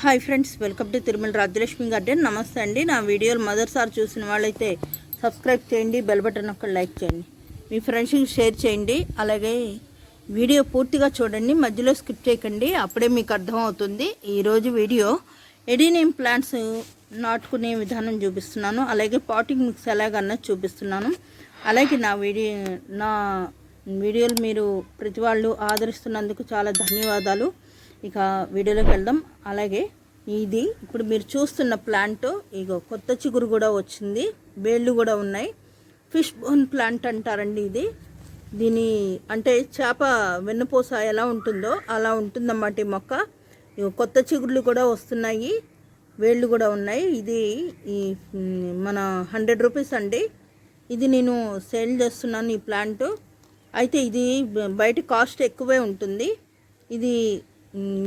Hi friends welcome to Tirumala Rajyalakshmi garden. నమస్తే అండి. నా వీడియోలు మొదటిసారి చూసిన వాళ్ళైతే సబ్స్క్రైబ్ చేయండి బెల్ బటన్ ఒక లైక్ చేయండి. మీ ఫ్రెండ్స్కి షేర్ చేయండి. అలాగే వీడియో పూర్తిగా చూడండి మధ్యలో స్కిప్ చేయకండి. అప్పుడే మీకు అర్థమవుతుంది. ఈరోజు వీడియో ఎడీనియం ప్లాంట్స్ నాటుకునే విధానం చూపిస్తున్నాను. అలాగే పాటింగ్ మిక్స్ ఎలాగన్నా చూపిస్తున్నాను. అలాగే నా వీడియో నా వీడియోలు మీరు ప్రతి వాళ్ళు ఆదరిస్తున్నందుకు చాలా ధన్యవాదాలు. ఇక వీడియోలోకి వెళ్దాం. అలాగే ఇది ఇప్పుడు మీరు చూస్తున్న ప్లాంట్ ఇగో కొత్త చిగురు కూడా వచ్చింది. వేళ్ళు కూడా ఉన్నాయి. ఫిష్ బోన్ ప్లాంట్ అంటారండి ఇది. దీని అంటే చేప వెన్నపూస ఎలా ఉంటుందో అలా ఉంటుందన్నమాట ఈ మొక్క. ఇగో కొత్త చిగుర్లు కూడా వస్తున్నాయి. వేళ్ళు కూడా ఉన్నాయి. ఇది ఈ మన హండ్రెడ్ రూపీస్ అండి. ఇది నేను సేల్ చేస్తున్నాను ఈ ప్లాంట్ అయితే ఇది బయట కాస్ట్ ఎక్కువే ఉంటుంది. ఇది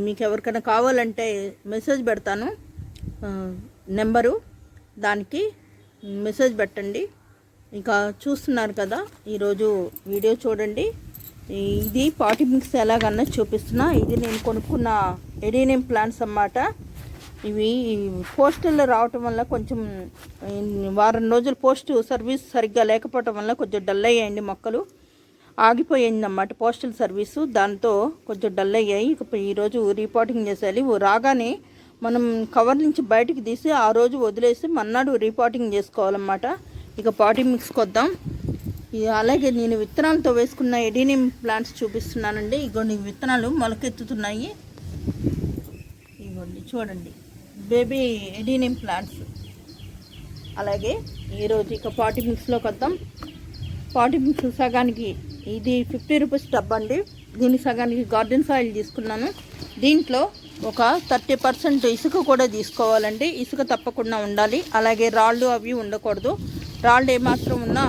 మీకు ఎవరికైనా కావాలంటే మెసేజ్ పెడతాను. నెంబరు దానికి మెసేజ్ పెట్టండి. ఇంకా చూస్తున్నారు కదా ఈరోజు వీడియో చూడండి. ఇది పాటి మిక్స్ ఎలాగన్నా చూపిస్తున్నా. ఇది నేను కొనుక్కున్న ఎడీనియం ప్లాంట్స్ అన్నమాట. ఇవి పోస్టల్లో రావటం వల్ల కొంచెం వారం రోజులు పోస్ట్ సర్వీస్ సరిగ్గా లేకపోవటం వల్ల కొంచెం డల్ అయ్యాయండి మొక్కలు. ఆగిపోయింది అన్నమాట పోస్టల్ సర్వీసు దాంతో కొంచెం డల్ అయ్యాయి. ఇక ఈరోజు రిపోర్టింగ్ చేసేయాలి. రాగానే మనం కవర్ నుంచి బయటికి తీసి ఆ రోజు వదిలేసి మన్నాడు రిపోర్టింగ్ చేసుకోవాలన్నమాట. ఇక పాటి మిక్స్ కొద్దాం. అలాగే నేను విత్తనాలతో వేసుకున్న ఎడీనియం ప్లాంట్స్ చూపిస్తున్నానండి. ఇగోండి విత్తనాలు మొలకెత్తుతున్నాయి. ఇగోండి చూడండి. Baby adenium plants. అలాగే ఈరోజు ఇక పాటి మిక్స్లోకి వద్దాం. పాటి మిక్స్ సగానికి ఇది ఫిఫ్టీ రూపీస్ టబ్ అండి. దీని సగానికి గార్డెన్ సాయిల్ తీసుకున్నాను. దీంట్లో ఒక థర్టీ పర్సెంట్ ఇసుక కూడా తీసుకోవాలండి. ఇసుక తప్పకుండా ఉండాలి. అలాగే రాళ్ళు అవి ఉండకూడదు. రాళ్ళు ఏమాత్రం ఉన్నా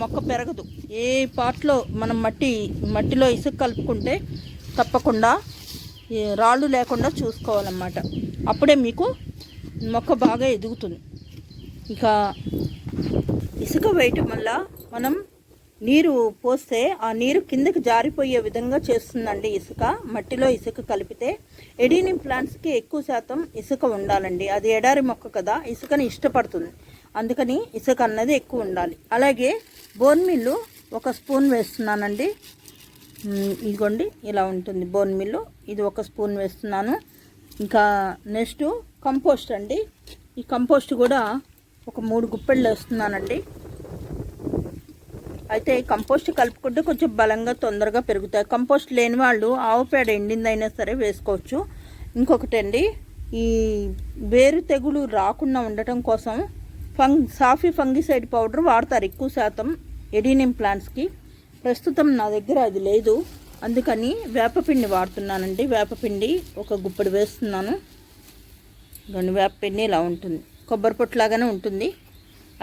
మొక్క పెరగదు. ఏ పార్ట్లో మనం మట్టి మట్టిలో ఇసుక కలుపుకుంటే తప్పకుండా రాళ్ళు లేకుండా చూసుకోవాలన్నమాట. అప్పుడే మీకు మొక్క బాగా ఎదుగుతుంది. ఇక ఇసుక వేయటం వల్ల మనం నీరు పోస్తే ఆ నీరు కిందకి జారిపోయే విధంగా చేస్తుందండి ఇసుక. మట్టిలో ఇసుక కలిపితే ఎడీనియం ప్లాంట్స్కి ఎక్కువ శాతం ఇసుక ఉండాలండి. అది ఎడారి మొక్క కదా ఇసుకని ఇష్టపడుతుంది. అందుకని ఇసుక అన్నది ఎక్కువ ఉండాలి. అలాగే బోన్ మిల్లు ఒక స్పూన్ వేస్తున్నానండి. ఇదిగోండి ఇలా ఉంటుంది బోన్ మిల్లు. ఇది ఒక స్పూన్ వేస్తున్నాను. ఇంకా నెక్స్ట్ కంపోస్ట్ అండి. ఈ కంపోస్ట్ కూడా ఒక మూడు గుప్పెళ్ళు వేస్తున్నానండి. అయితే కంపోస్ట్ కలుపుకుంటే కొంచెం బలంగా తొందరగా పెరుగుతాయి. కంపోస్ట్ లేని వాళ్ళు ఆవు పేడ ఎండిందైనా సరే వేసుకోవచ్చు. ఇంకొకటండి ఈ వేరు తెగులు రాకుండా ఉండటం కోసం ఫంగ్ సాఫీ ఫంగిసైడ్ పౌడర్ వాడతారు ఎక్కువ శాతం ఎడీనియం ప్లాంట్స్కి ప్రస్తుతం నా దగ్గర అది లేదు. అందుకని వేపపిండి వాడుతున్నానండి. వేపపిండి ఒక గుప్పెడు వేస్తున్నాను. ఇదిగోండి వేపపిండి ఇలా ఉంటుంది. కొబ్బరి పొట్టులాగానే ఉంటుంది.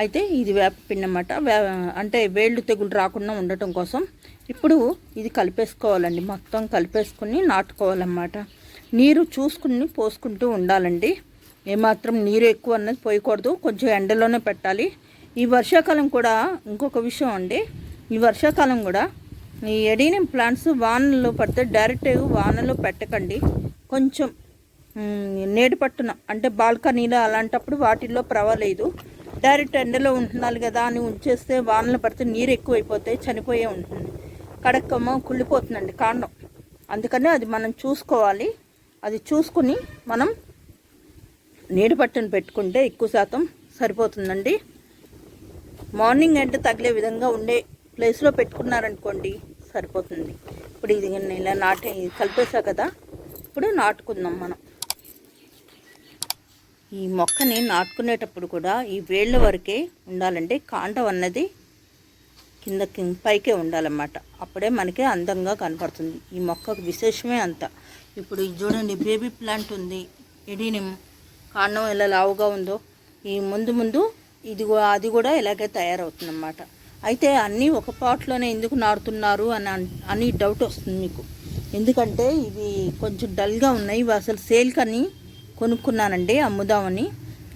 అయితే ఇది వేపపిండి అనమాట అంటే వేళ్ళు తెగులు రాకుండా ఉండటం కోసం ఇప్పుడు ఇది కలిపేసుకోవాలండి. మొత్తం కలిపేసుకుని నాటుకోవాలన్నమాట. నీరు చూసుకుని పోసుకుంటూ ఉండాలండి. ఏమాత్రం నీరు ఎక్కువ అన్నది పోయకూడదు. కొంచెం ఎండలోనే పెట్టాలి. ఈ వర్షాకాలం కూడా ఇంకొక విషయం అండి. ఈ వర్షాకాలం కూడా ఈ ఎడీనియం ప్లాంట్స్ వానలో పడితే డైరెక్ట్ వానలో పెట్టకండి. కొంచెం నేడు పట్టున అంటే బాల్కనీలో అలాంటప్పుడు వాటిల్లో పర్వాలేదు. డైరెక్ట్ ఎండలో ఉంటున్నారు కదా అని ఉంచేస్తే వానలు పడితే నీరు ఎక్కువైపోతే చనిపోయే ఉంటుంది. కడక్కమ్మ కుళ్ళిపోతుందండి కాండం. అందుకని అది మనం చూసుకోవాలి. అది చూసుకుని మనం నీడ పట్టున పెట్టుకుంటే ఎక్కువ శాతం సరిపోతుందండి. మార్నింగ్ ఎండ తగిలే విధంగా ఉండే ప్లేస్లో పెట్టుకున్నారనుకోండి సరిపోతుంది. ఇప్పుడు ఇది నేను ఇలా నాటి కలిపేసా కదా. ఇప్పుడు నాటుకుందాం మనం. ఈ మొక్కని నాటుకునేటప్పుడు కూడా ఈ వేళ్ళ వరకే ఉండాలంటే కాండం అన్నది కింద పైకే ఉండాలన్నమాట. అప్పుడే మనకి అందంగా కనపడుతుంది. ఈ మొక్కకు విశేషమే అంత. ఇప్పుడు చూడండి బేబీ ప్లాంట్ ఉంది. ఎడిని కాండం ఎలా లావుగా ఉందో ఈ ముందు ముందు ఇది అది కూడా ఇలాగే తయారవుతుందన్నమాట. అయితే అన్నీ ఒక పాట్లోనే ఎందుకు నాటుతున్నారు అని అని డౌట్ వస్తుంది మీకు. ఎందుకంటే ఇవి కొంచెం డల్గా ఉన్నాయి. ఇవి అసలు సేల్ కని కొనుక్కున్నానండి అమ్ముదామని.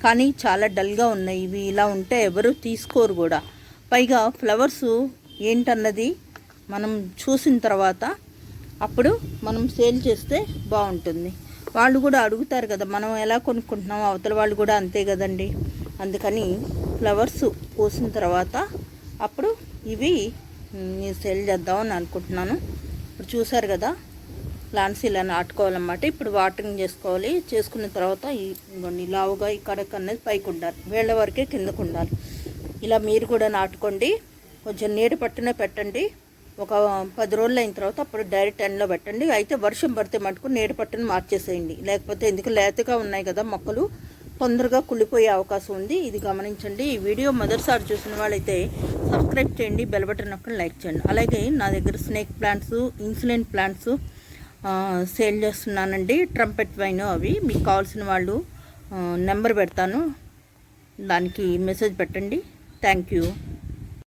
కానీ చాలా డల్గా ఉన్నాయి. ఇవి ఇలా ఉంటే ఎవరు తీసుకోరు కూడా. పైగా ఫ్లవర్స్ ఏంటన్నది మనం చూసిన తర్వాత అప్పుడు మనం సేల్ చేస్తే బాగుంటుంది. వాళ్ళు కూడా అడుగుతారు కదా మనం ఎలా కొనుక్కుంటున్నాం? అవతల వాళ్ళు కూడా అంతే కదండి. అందుకని ఫ్లవర్స్ పోసిన తర్వాత అప్పుడు ఇవి సేల్ చేద్దామని అనుకుంటున్నాను. ఇప్పుడు చూసారు కదా ప్లాంట్స్ ఇలా నాటుకోవాలన్నమాట ఇప్పుడు వాటరింగ్ చేసుకోవాలి. చేసుకున్న తర్వాత ఇదిగోండి లావుగా ఈ కడక అనేది పైకి ఉండాలి. వేళ్ళ వరకే కిందకు ఉండాలి. ఇలా మీరు కూడా నాటుకోండి. కొంచెం నీడ పట్టునే పెట్టండి. ఒక పది రోజులు అయిన తర్వాత అప్పుడు డైరెక్ట్ ఎండ్లో పెట్టండి. అయితే వర్షం పడితే మటుకు నీడ పట్టుని మార్చేసేయండి. లేకపోతే ఎందుకు లేతగా ఉన్నాయి కదా మొక్కలు తొందరగా కుళ్ళిపోయే అవకాశం ఉంది. ఇది గమనించండి. ఈ వీడియో మొదటిసారి చూసిన వాళ్ళైతే సబ్స్క్రైబ్ చేయండి బెల్ బటన్ నొక్కని లైక్ చేయండి. అలాగే నా దగ్గర snake plants insulin plants sale చేస్తున్నానండి ట్రంపెట్ వైన్ అవి. మీకు కావాల్సిన వాళ్ళు నెంబర్ పెడతాను. దానికి మెసేజ్ పెట్టండి. Thank you